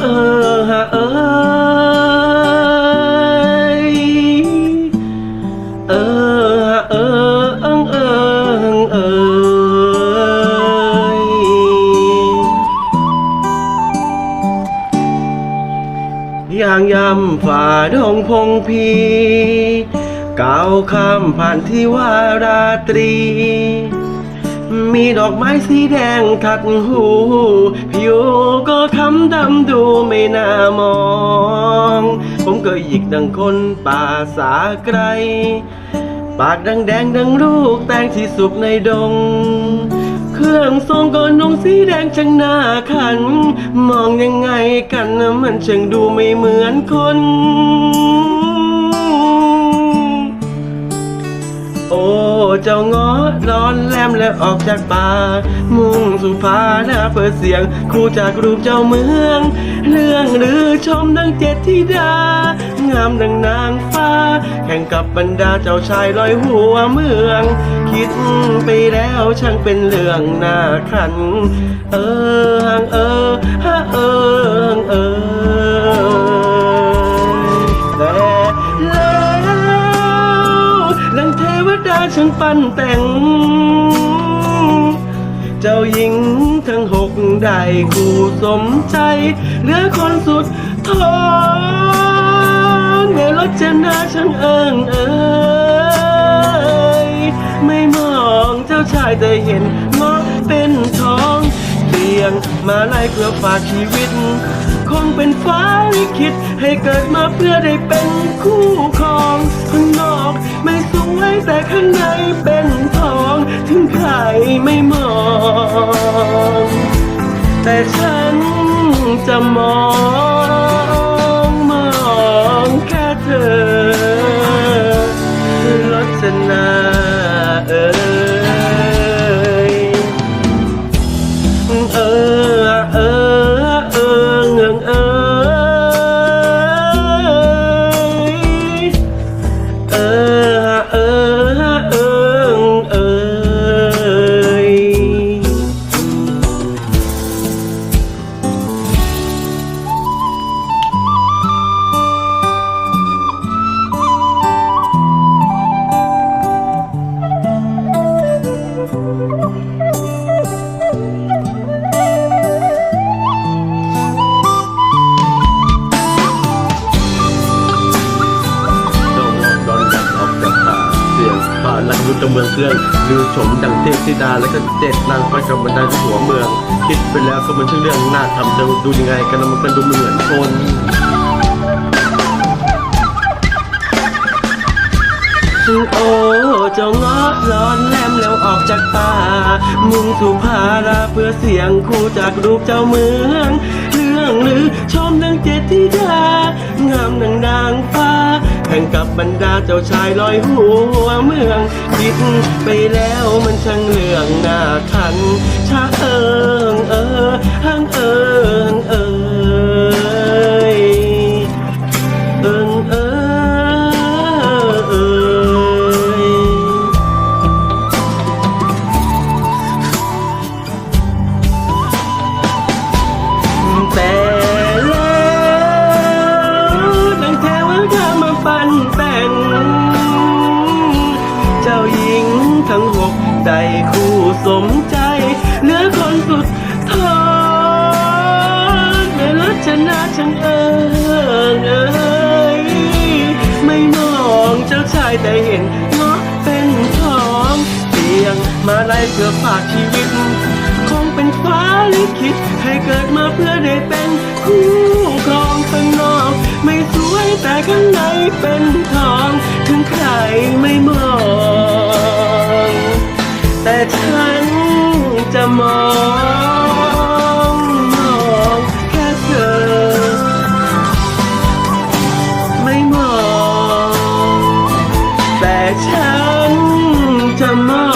เออ ออฮะเออเอิงเอิงเอยย่างยำฝ่าดงพงพีก้าวข้ามผ่านที่ว่าราตรี มีดอกไม้สีแดงขัดหูผิวก็คำดำดูไม่น่ามอง ผมก็หยิกดังคนป่าสาไกล ปากดังแดงดังลูกแตงที่สุกในดง เครื่องทรงก็นุ่งสีแดงช่างหน้าขัน มองยังไงกันมันช่างดูไม่เหมือนคน โอ้เจ้างาะร้อนแลมและออกจากป่า มุ่งสู่ผาหน้าเปิดเสียงคู่จากรูปเจ้าเมือง เรื่องหรือชมดังเจ็ดธิดางามดังนาง แข่งกับบรรดาเจ้าชายลอยหัวเมือง คิดไปแล้วช่างเป็นเรื่องน่าขัน เออฮังเออฮะเออฮังเออแต่แล้วดังเทวดาช่างปั้นแต่ง เจ้าหญิงทั้งหกได้คู่สมใจเหลือคนสุดท้อ งในรถจนาช่างเอิงเอยไม่มองเจ้าชายแต่เห็นเงาะเป็นทองเตียงมาไล่เพื่อฝากชีวิต คงเป็นฟ้าลิขิตให้เกิดมาเพื่อได้เป็นคู่ครองข้างนอกไม่สวยแต่ข้างในเป็นทอง ถึงใครไม่มอง แต่ฉันจะมอง เเมืองเครื่องดูชมดังเทพธิดาแล้วก็เจ็ดนางฟ้ากับบรรดาที่หัวเมือง คิดไปแล้วก็มันช่างเรื่องน่าทำจะดูยังไงกันมันก็ดูเหมือนคนโอ้เจ้าเงาะร้อนแลมแล้วออกจากป่ามุ่งสู่ภาราเพื่อเสียงคู่จากรูปเจ้าเมือง เรื่องหรือชมดังเจดธิดา ข่งกับบรรดาเจ้าชายลอยหัวเมืองคิดไปแล้วมันช่างเรื่องน่าขันชาเอิงเออ ได้คู่สมใจเหลือคนสุดท้องในรัชนาช่างเอิงเอ้ยไม่มองเจ้าชายแต่เห็นเงาะเป็นทองเตียงมาไล่เพื่อฝากชีวิต คงเป็นฟ้าลิขิตให้เกิดมาเพื่อได้เป็นคู่ครองข้างนอก ไม่สวยแต่ข้างในเป็นทอง ถึงใครไม่มอง ต่ฉันจะมองมองแค่เธอ ไม่มอง แต่ฉันจะมอง